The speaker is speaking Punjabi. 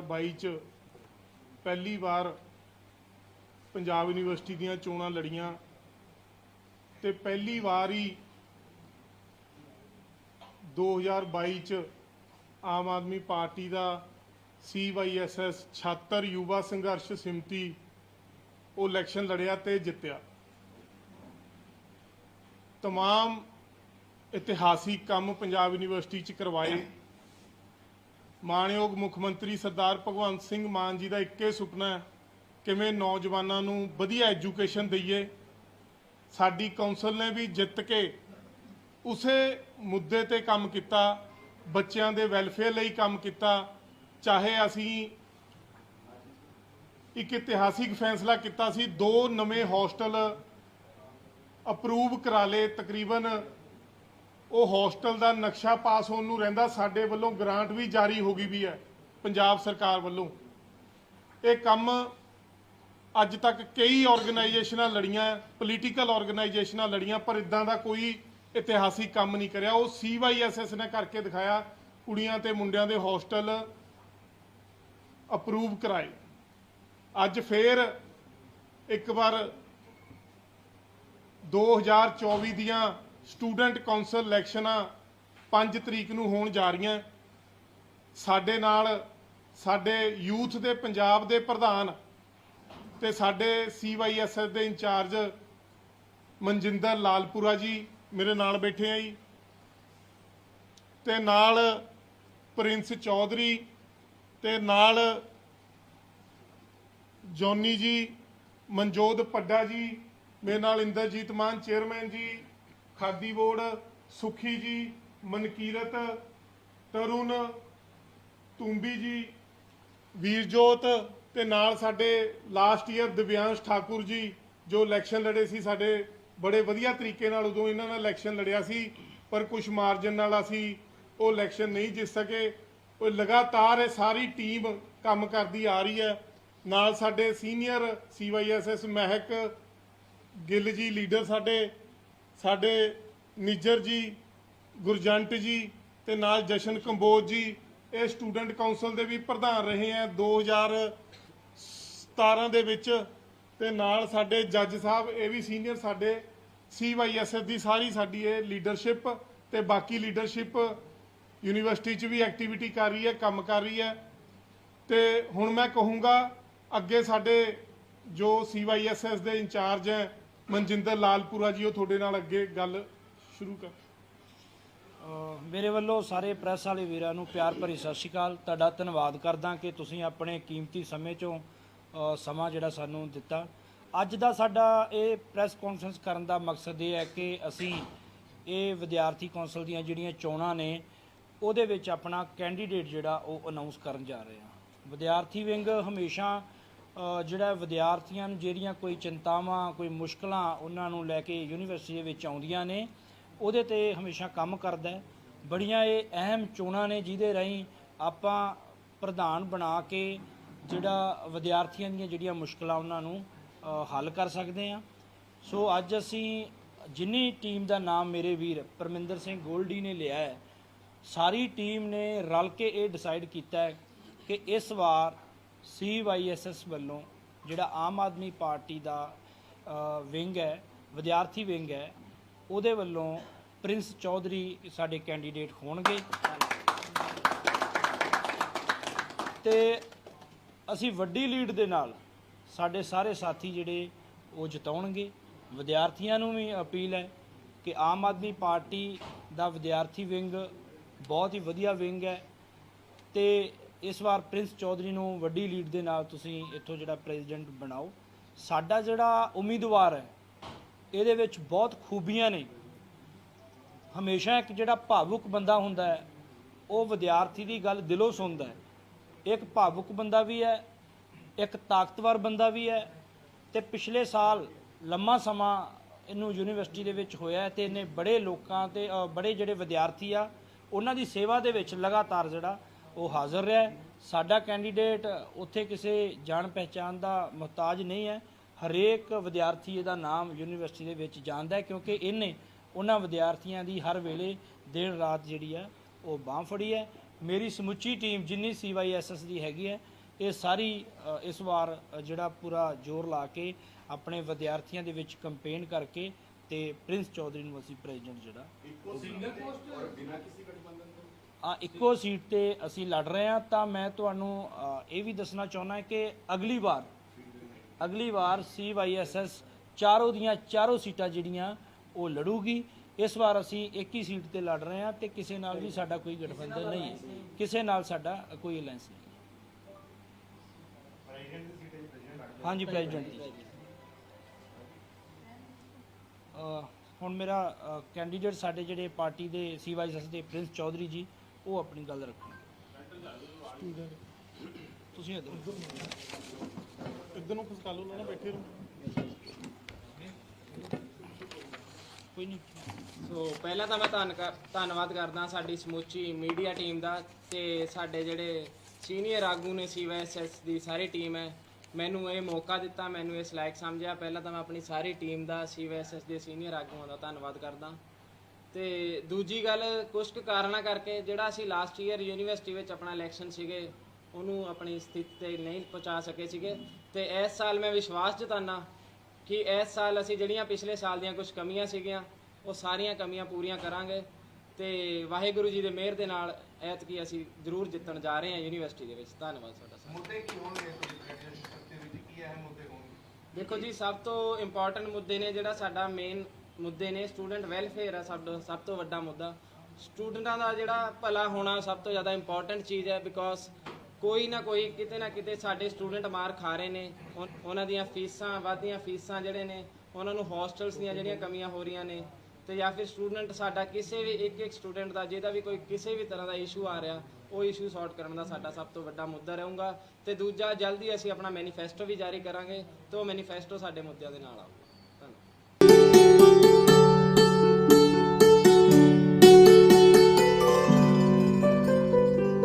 2022 ਚ ਪਹਿਲੀ ਵਾਰ ਪੰਜਾਬ ਯੂਨੀਵਰਸਿਟੀ ਦੀਆਂ ਚੋਣਾਂ ਲੜੀਆਂ ਤੇ ਪਹਿਲੀ ਵਾਰ ਹੀ 2022 ਚ ਆਮ ਆਦਮੀ ਪਾਰਟੀ ਦਾ ਸੀਵਾਈਐਸਐਸ ਛਾਤਰ ਯੁਵਾ ਸੰਘਰਸ਼ ਸਿਮਤੀ ਉਹ ਇਲੈਕਸ਼ਨ ਲੜਿਆ ਤੇ ਜਿੱਤਿਆ। ਤਮਾਮ ਇਤਿਹਾਸਿਕ ਕੰਮ ਪੰਜਾਬ ਯੂਨੀਵਰਸਿਟੀ ਚ ਕਰਵਾਏ। ਮਾਣਯੋਗ ਮੁੱਖ ਮੰਤਰੀ ਸਰਦਾਰ ਭਗਵੰਤ ਸਿੰਘ ਮਾਨ ਜੀ ਦਾ ਇੱਕੇ ਸੁਪਨਾ ਹੈ ਕਿਵੇਂ ਨੌਜਵਾਨਾਂ ਨੂੰ ਵਧੀਆ ਐਜੂਕੇਸ਼ਨ ਦਈਏ। ਸਾਡੀ ਕੌਂਸਲ ਨੇ ਵੀ ਜਿੱਤ ਕੇ ਉਸੇ ਮੁੱਦੇ ਤੇ ਕੰਮ ਕੀਤਾ, ਬੱਚਿਆਂ ਦੇ ਵੈਲਫੇਅਰ ਲਈ ਕੰਮ ਕੀਤਾ। ਚਾਹੇ ਅਸੀਂ ਇੱਕ ਇਤਿਹਾਸਿਕ ਫੈਸਲਾ ਕੀਤਾ ਸੀ, ਦੋ ਨਵੇਂ ਹੌਸਟਲ ਅਪਰੂਵ ਕਰਾ ਲਏ, ਤਕਰੀਬਨ ਉਹ ਹੋਸਟਲ ਦਾ ਨਕਸ਼ਾ ਪਾਸ ਹੋਣ ਨੂੰ ਰਹਿੰਦਾ, ਸਾਡੇ ਵੱਲੋਂ ਗ੍ਰਾਂਟ ਵੀ ਜਾਰੀ ਹੋ ਗਈ ਵੀ ਹੈ, ਪੰਜਾਬ ਸਰਕਾਰ ਵੱਲੋਂ। ਇਹ ਕੰਮ ਅੱਜ ਤੱਕ ਕਈ ਆਰਗੇਨਾਈਜੇਸ਼ਨਾਂ ਲੜੀਆਂ ਪੋਲੀਟੀਕਲ ਆਰਗੇਨਾਈਜੇਸ਼ਨਾਂ ਲੜੀਆਂ, ਪਰ ਇਦਾਂ ਦਾ ਕੋਈ ਇਤਿਹਾਸਿਕ ਕੰਮ ਨਹੀਂ ਕਰਿਆ। ਉਹ ਸੀਵਾਈਐਸਐਸ ਨੇ ਕਰਕੇ ਦਿਖਾਇਆ, ਕੁੜੀਆਂ ਤੇ ਮੁੰਡਿਆਂ ਦੇ ਹੋਸਟਲ ਅਪਰੂਵ ਕਰਾਏ। ਅੱਜ ਫੇਰ ਇੱਕ ਵਾਰ 2024 ਦੀਆਂ ਸਟੂਡੈਂਟ ਕੌਂਸਲ ਇਲੈਕਸ਼ਨਾਂ 5 ਤਰੀਕ ਨੂੰ ਹੋਣ ਜਾ ਰਹੀਆਂ। ਸਾਡੇ ਨਾਲ ਸਾਡੇ ਯੂਥ ਦੇ, ਪੰਜਾਬ ਦੇ ਪ੍ਰਧਾਨ ਤੇ ਸਾਡੇ ਸੀਵਾਈਐਸਐਸ ਦੇ ਇੰਚਾਰਜ ਮਨਜਿੰਦਰ ਲਾਲਪੁਰਾ ਜੀ ਮੇਰੇ ਨਾਲ ਬੈਠੇ ਆ ਜੀ। ਤੇ ਨਾਲ ਪ੍ਰਿੰਸ ਚੌਧਰੀ ਤੇ ਨਾਲ ਜੋਨੀ ਜੀ, ਮਨਜੋਤ ਪੱਡਾ ਜੀ, ਮੇਰੇ ਨਾਲ ਇੰਦਰਜੀਤ ਮਾਨ, ਚੇਅਰਮੈਨ ਜੀ ਖਾਦੀ ਬੋਰਡ, ਸੁਖੀ ਜੀ, ਮਨਕੀਰਤ, ਤਰੁਣ, ਤੁੰਬੀ ਜੀ, ਵੀਰਜੋਤ ਤੇ ਨਾਲ ਸਾਡੇ ਲਾਸਟ ਈਅਰ ਦਿਵਿਆਂਸ਼ ਠਾਕੁਰ ਜੀ, ਜੋ ਇਲੈਕਸ਼ਨ ਲੜੇ ਸੀ ਸਾਡੇ, ਬੜੇ ਵਧੀਆ ਤਰੀਕੇ ਨਾਲ ਉਦੋਂ ਇਹਨਾਂ ਨਾਲ ਇਲੈਕਸ਼ਨ ਲੜਿਆ ਸੀ, ਪਰ ਕੁਝ ਮਾਰਜਨ ਨਾਲ ਅਸੀਂ ਉਹ ਇਲੈਕਸ਼ਨ ਨਹੀਂ ਜਿੱਤ ਸਕੇ। ਉਹ ਲਗਾਤਾਰ ਇਹ ਸਾਰੀ ਟੀਮ ਕੰਮ ਕਰਦੀ ਆ ਰਹੀ ਹੈ। ਨਾਲ ਸਾਡੇ ਸੀਨੀਅਰ ਸੀਵਾਈਐਸਐਸ ਮਹਿਕ, ਗਿੱਲ ਜੀ ਲੀਡਰ ਸਾਡੇ ਸਾਡੇ ਨਿੱਜਰ ਜੀ, ਗੁਰਜੰਟ ਜੀ ਤੇ ਨਾਲ ਜਸ਼ਨ ਕੰਬੋਜ ਜੀ, ਇਹ ਸਟੂਡੈਂਟ ਕਾਉਂਸਲ ਦੇ ਵੀ ਪ੍ਰਧਾਨ ਰਹੇ ਆ 2017 ਦੇ ਵਿੱਚ ਤੇ ਨਾਲ ਸਾਡੇ ਜੱਜ ਸਾਹਿਬ, ਇਹ ਵੀ ਸੀਨੀਅਰ ਸਾਡੇ ਸੀਵਾਈਐਸਐਸ ਦੀ ਸਾਰੀ ਸਾਡੀ ਇਹ ਲੀਡਰਸ਼ਿਪ ਤੇ ਬਾਕੀ ਲੀਡਰਸ਼ਿਪ ਯੂਨੀਵਰਸਿਟੀ 'ਚ ਵੀ ਐਕਟੀਵਿਟੀ ਕਰ ਰਹੀ ਹੈ, ਕੰਮ ਕਰ ਰਹੀ ਹੈ। ਤੇ ਹੁਣ ਮੈਂ ਕਹੂੰਗਾ, ਅੱਗੇ ਸਾਡੇ ਜੋ ਸੀਵਾਈਐਸਐਸ ਦੇ ਇੰਚਾਰਜ ਹੈ ਮਨਜਿੰਦਰ ਲਾਲਪੁਰਾ ਜੀ, ਉਹ ਤੁਹਾਡੇ ਨਾਲ ਅੱਗੇ ਗੱਲ ਸ਼ੁਰੂ ਕਰ। ਮੇਰੇ ਵੱਲੋਂ ਸਾਰੇ ਪ੍ਰੈਸ ਵਾਲੇ ਵੀਰਾਂ ਨੂੰ ਪਿਆਰ ਭਰੀ ਸਤਿ ਸ਼੍ਰੀ ਅਕਾਲ। ਤੁਹਾਡਾ ਧੰਨਵਾਦ ਕਰਦਾ ਕਿ ਤੁਸੀਂ ਆਪਣੇ ਕੀਮਤੀ ਸਮੇਂ ਚੋਂ ਸਮਾਂ ਜਿਹੜਾ ਸਾਨੂੰ ਦਿੱਤਾ। ਅੱਜ ਦਾ ਸਾਡਾ ਇਹ ਪ੍ਰੈਸ ਕਾਨਫਰੰਸ ਕਰਨ ਦਾ ਮਕਸਦ ਇਹ ਹੈ ਕਿ ਅਸੀਂ ਇਹ ਵਿਦਿਆਰਥੀ ਕੌਂਸਲ ਦੀਆਂ ਜਿਹੜੀਆਂ ਚੋਣਾਂ ਨੇ, ਉਹਦੇ ਵਿੱਚ ਆਪਣਾ ਕੈਂਡੀਡੇਟ ਜਿਹੜਾ ਉਹ ਅਨਾਉਂਸ ਕਰਨ ਜਾ ਰਹੇ ਹਾਂ। ਵਿਦਿਆਰਥੀ ਵਿੰਗ ਹਮੇਸ਼ਾ ਜਿਹੜਾ ਵਿਦਿਆਰਥੀਆਂ ਨੂੰ ਜਿਹੜੀਆਂ ਕੋਈ ਚਿੰਤਾਵਾਂ, ਕੋਈ ਮੁਸ਼ਕਲਾਂ ਉਹਨਾਂ ਨੂੰ ਲੈ ਕੇ ਯੂਨੀਵਰਸਿਟੀ ਦੇ ਵਿੱਚ ਆਉਂਦੀਆਂ ਨੇ, ਉਹਦੇ ਤੇ ਹਮੇਸ਼ਾ ਕੰਮ ਕਰਦਾ ਬੜੀਆਂ ਇਹ ਅਹਿਮ ਚੋਣਾਂ ਨੇ ਜਿਹਦੇ ਰਾਹੀਂ ਆਪਾਂ ਪ੍ਰਧਾਨ ਬਣਾ ਕੇ ਜਿਹੜਾ ਵਿਦਿਆਰਥੀਆਂ ਦੀਆਂ ਜਿਹੜੀਆਂ ਮੁਸ਼ਕਲਾਂ ਉਹਨਾਂ ਨੂੰ ਹੱਲ ਕਰ ਸਕਦੇ ਆ ਸੋ ਅੱਜ ਅਸੀਂ ਜਿੰਨੀ ਟੀਮ ਦਾ ਨਾਮ ਮੇਰੇ ਵੀਰ ਪਰਮਿੰਦਰ ਸਿੰਘ ਗੋਲਡੀ ਨੇ ਲਿਆ ਹੈ, ਸਾਰੀ ਟੀਮ ਨੇ ਰਲ ਕੇ ਇਹ ਡਿਸਾਈਡ ਕੀਤਾ ਹੈ ਕਿ ਇਸ ਵਾਰ ਸੀਵਾਈਐਸਐਸ ਵੱਲੋਂ ਜਿਹੜਾ ਆਮ ਆਦਮੀ ਪਾਰਟੀ ਦਾ ਵਿੰਗ ਹੈ, ਵਿਦਿਆਰਥੀ ਵਿੰਗ ਹੈ, ਉਹਦੇ ਵੱਲੋਂ ਪ੍ਰਿੰਸ ਚੌਧਰੀ ਸਾਡੇ ਕੈਂਡੀਡੇਟ ਹੋਣਗੇ। ਤੇ ਅਸੀਂ ਵੱਡੀ ਲੀਡ ਦੇ ਨਾਲ ਸਾਡੇ ਸਾਰੇ ਸਾਥੀ ਜਿਹੜੇ ਉਹ ਜਿਤਾਉਣਗੇ। ਵਿਦਿਆਰਥੀਆਂ ਨੂੰ ਵੀ ਅਪੀਲ ਹੈ ਕਿ ਆਮ ਆਦਮੀ ਪਾਰਟੀ ਦਾ ਵਿਦਿਆਰਥੀ ਵਿੰਗ ਬਹੁਤ ਹੀ ਵਧੀਆ ਵਿੰਗ ਹੈ। ਤੇ ਇਸ ਵਾਰ ਪ੍ਰਿੰਸ ਚੌਧਰੀ ਨੂੰ ਵੱਡੀ ਲੀਡ ਦੇ ਨਾਲ ਤੁਸੀਂ ਇੱਥੋਂ ਜਿਹੜਾ ਪ੍ਰੈਜ਼ੀਡੈਂਟ ਬਣਾਓ। ਸਾਡਾ ਜਿਹੜਾ ਉਮੀਦਵਾਰ ਹੈ, ਇਹਦੇ ਵਿੱਚ ਬਹੁਤ ਖੂਬੀਆਂ ਨੇ। ਹਮੇਸ਼ਾ ਇੱਕ ਜਿਹੜਾ ਭਾਵੁਕ ਬੰਦਾ ਹੁੰਦਾ ਹੈ, ਉਹ ਵਿਦਿਆਰਥੀ ਦੀ ਗੱਲ ਦਿਲੋਂ ਸੁਣਦਾ ਹੈ। ਇੱਕ ਭਾਵੁਕ ਬੰਦਾ ਵੀ ਹੈ, ਇੱਕ ਤਾਕਤਵਰ ਬੰਦਾ ਵੀ ਹੈ ਤੇ ਪਿਛਲੇ ਸਾਲ ਲੰਮਾ ਸਮਾਂ ਇਹਨੂੰ ਯੂਨੀਵਰਸਿਟੀ ਦੇ ਵਿੱਚ ਹੋਇਆ ਹੈ ਤੇ ਇਹਨੇ ਬੜੇ ਲੋਕਾਂ ਤੇ ਬੜੇ ਜਿਹੜੇ ਵਿਦਿਆਰਥੀ ਆ, ਉਹਨਾਂ ਦੀ ਸੇਵਾ ਦੇ ਵਿੱਚ ਲਗਾਤਾਰ ਜਿਹੜਾ ਉਹ ਹਾਜ਼ਰ ਰਿਹਾ ਹੈ। ਸਾਡਾ ਕੈਂਡੀਡੇਟ ਉੱਥੇ ਕਿਸੇ ਜਾਣ ਪਹਿਚਾਨ ਦਾ ਮੁਹਤਾਜ ਨਹੀਂ ਹੈ। ਹਰੇਕ ਵਿਦਿਆਰਥੀ ਇਹਦਾ ਨਾਮ ਯੂਨੀਵਰਸਿਟੀ ਦੇ ਵਿੱਚ ਜਾਣਦਾ ਹੈ ਕਿਉਂਕਿ ਇਹਨੇ ਉਹਨਾਂ ਵਿਦਿਆਰਥੀਆਂ ਦੀ ਹਰ ਵੇਲੇ ਦਿਨ ਰਾਤ ਜਿਹੜੀ ਹੈ ਉਹ ਬਾਹ ਫੜੀ ਹੈ। ਮੇਰੀ ਸਮੁੱਚੀ ਟੀਮ ਜਿੰਨੀ ਸੀਵਾਈਐਸਐਸ ਦੀ ਹੈਗੀ ਹੈ ਇਹ ਸਾਰੀ ਇਸ ਵਾਰ ਜਿਹੜਾ ਪੂਰਾ ਜ਼ੋਰ ਲਾ ਕੇ ਆਪਣੇ ਵਿਦਿਆਰਥੀਆਂ ਦੇ ਵਿੱਚ ਕੰਪੇਨ ਕਰਕੇ ਤੇ ਪ੍ਰਿੰਸ ਚੌਧਰੀ ਨੂੰ ਅਸੀਂ ਪ੍ਰੈਜ਼ੀਡੈਂਟ ਜਿਹੜਾ ਆ ਇੱਕੋ ਸੀਟ ਤੇ ਅਸੀਂ ਲੜ ਰਹੇ ਹਾਂ ਤਾਂ ਮੈਂ ਤੁਹਾਨੂੰ ਅ, ਇਹ ਵੀ ਦੱਸਣਾ ਚਾਹੁੰਦਾ ਕਿ ਅਗਲੀ ਵਾਰ ਅਗਲੀ ਵਾਰ ਸੀਵਾਈਐਸਐਸ ਚਾਰੋਂ ਦੀਆਂ ਚਾਰੋਂ ਸੀਟਾਂ ਜਿਹੜੀਆਂ ਉਹ ਲੜੂਗੀ। ਇਸ ਵਾਰ ਅਸੀਂ ਇੱਕ ਹੀ ਸੀਟ ਤੇ ਲੜ ਰਹੇ ਹਾਂ ਤੇ ਕਿਸੇ ਨਾਲ ਵੀ ਸਾਡਾ ਕੋਈ ਗਠਬੰਧਨ ਨਹੀਂ ਹੈ। ਕਿਸੇ ਨਾਲ ਸਾਡਾ ਕੋਈ ਅਲਾਈਅੰਸ ਨਹੀਂ ਹੈ। ਹਾਂਜੀ ਪ੍ਰੈਜ਼ੀਡੈਂਟ ਦੀ ਅ, ਹੁਣ ਮੇਰਾ ਕੈਂਡੀਡੇਟ ਸਾਡੇ ਜਿਹੜੇ ਪਾਰਟੀ ਦੇ ਸੀਵਾਈਐਸਐਸ ਦੇ ਪ੍ਰਿੰਸ ਚੌਧਰੀ ਜੀ ਉਹ ਆਪਣੀ ਗੱਲ ਰੱਖਣਗੇ ਤੁਸੀਂ ਇੱਧਰ ਇੱਧਰ ਨੂੰ ਖਸਕਾ ਲਓ ਨਾ ਬੈਠੇ ਰਹੋ। ਕੋਈ ਨਹੀਂ। ਸੋ ਪਹਿਲਾਂ ਤਾਂ ਮੈਂ ਧੰਨਵਾਦ ਕਰਦਾ ਸਾਡੀ ਸਮੁੱਚੀ ਮੀਡੀਆ ਟੀਮ ਦਾ ਤੇ ਸਾਡੇ ਜਿਹੜੇ ਸੀਨੀਅਰ ਆਗੂ ਨੇ ਸੀਵੀਐਸਐਸ ਦੀ ਸਾਰੀ ਟੀਮ ਹੈ। ਮੈਨੂੰ ਇਹ ਮੌਕਾ ਦਿੱਤਾ ਮੈਨੂੰ ਇਸ ਲਾਇਕ ਸਮਝਿਆ। ਪਹਿਲਾਂ ਤਾਂ ਮੈਂ ਆਪਣੀ ਸਾਰੀ ਟੀਮ ਦਾ ਸੀਵੀਐਸਐਸ ਦੇ ਸੀਨੀਅਰ ਆਗੂਆਂ ਦਾ ਧੰਨਵਾਦ ਕਰਦਾ। ਤੇ ਦੂਜੀ ਗੱਲ ਕੁਝ ਕੁ ਕਾਰਨਾਂ ਕਰਕੇ ਜਿਹੜਾ ਅਸੀਂ ਲਾਸਟ ਈਅਰ ਯੂਨੀਵਰਸਿਟੀ ਵਿੱਚ ਆਪਣਾ ਇਲੈਕਸ਼ਨ ਸੀਗੇ ਉਹਨੂੰ ਆਪਣੀ ਸਥਿਤੀ ਤੇ ਨਹੀਂ ਪਹੁੰਚਾ ਸਕੇ ਸੀਗੇ। ਤੇ ਇਸ ਸਾਲ ਮੈਂ ਵਿਸ਼ਵਾਸ ਜਤਾਨਾ ਕਿ ਇਸ ਸਾਲ ਅਸੀਂ ਜਿਹੜੀਆਂ ਪਿਛਲੇ ਸਾਲ ਦੀਆਂ ਕੁਝ ਕਮੀਆਂ ਸੀਗੀਆਂ ਉਹ ਸਾਰੀਆਂ ਕਮੀਆਂ ਪੂਰੀਆਂ ਕਰਾਂਗੇ। ਤੇ ਵਾਹਿਗੁਰੂ ਜੀ ਦੇ ਮਿਹਰ ਦੇ ਨਾਲ ਐਤਕੀ ਅਸੀਂ ਜ਼ਰੂਰ ਜਿੱਤਣ ਜਾ ਰਹੇ ਹਾਂ ਯੂਨੀਵਰਸਿਟੀ ਦੇ ਵਿੱਚ। ਧੰਨਵਾਦ ਤੁਹਾਡਾ ਦਾ। ਮੁੱਦੇ ਕੀ ਹੋਣਗੇ ਪ੍ਰੈਜ਼ੀਡੈਂਟ ਦੇ ਵਿੱਚ? ਕੀ ਅਹਿਮ ਮੁੱਦੇ ਹੋਣਗੇ? ਦੇਖੋ ਜੀ ਸਭ ਤੋਂ ਇੰਪੋਰਟੈਂਟ ਮੁੱਦੇ ਨੇ ਜਿਹੜਾ ਸਾਡਾ ਮੇਨ ਮੁੱਦੇ ਨੇ ਸਟੂਡੈਂਟ ਵੈਲਫੇਅਰ ਆ ਸਭ ਤੋਂ ਸਭ ਤੋਂ ਵੱਡਾ ਮੁੱਦਾ। ਸਟੂਡੈਂਟਾਂ ਦਾ ਜਿਹੜਾ ਭਲਾ ਹੋਣਾ ਸਭ ਤੋਂ ਜ਼ਿਆਦਾ ਇੰਪੋਰਟੈਂਟ ਚੀਜ਼ ਹੈ ਬਿਕੋਜ਼ ਕੋਈ ਨਾ ਕੋਈ, ਕਿਤੇ ਨਾ ਕਿਤੇ ਸਾਡੇ ਸਟੂਡੈਂਟ ਮਾਰ ਖਾ ਰਹੇ ਨੇ। ਉਨ- ਉਹਨਾਂ ਦੀਆਂ ਫੀਸਾਂ ਵੱਧਦੀਆਂ ਫੀਸਾਂ ਜਿਹੜੇ ਨੇ, ਉਹਨਾਂ ਨੂੰ ਹੋਸਟਲਸ ਦੀਆਂ ਜਿਹੜੀਆਂ ਕਮੀਆਂ ਹੋ ਰਹੀਆਂ ਨੇ ਤੇ ਜਾਂ ਫਿਰ ਸਟੂਡੈਂਟ ਸਾਡਾ ਕਿਸੇ ਵੀ ਇੱਕ ਇੱਕ ਸਟੂਡੈਂਟ ਦਾ, ਜਿਹਦਾ ਵੀ ਕੋਈ ਕਿਸੇ ਵੀ ਤਰ੍ਹਾਂ ਦਾ ਇਸ਼ੂ ਆ ਰਿਹਾ, ਉਹ ਇਸ਼ੂ ਸੌਰਟ ਕਰਨ ਦਾ ਸਾਡਾ ਸਭ ਤੋਂ ਵੱਡਾ ਮੁੱਦਾ ਰਹੂਗਾ। ਤੇ ਦੂਜਾ, ਜਲਦੀ ਅਸੀਂ ਆਪਣਾ ਮੈਨੀਫੈਸਟੋ ਵੀ ਜਾਰੀ ਕਰਾਂਗੇ ਤੇ ਉਹ ਮੈਨੀਫੈਸਟੋ ਸਾਡੇ ਮੁੱਦਿਆਂ ਦੇ ਨਾਲ ਆਊਗਾ।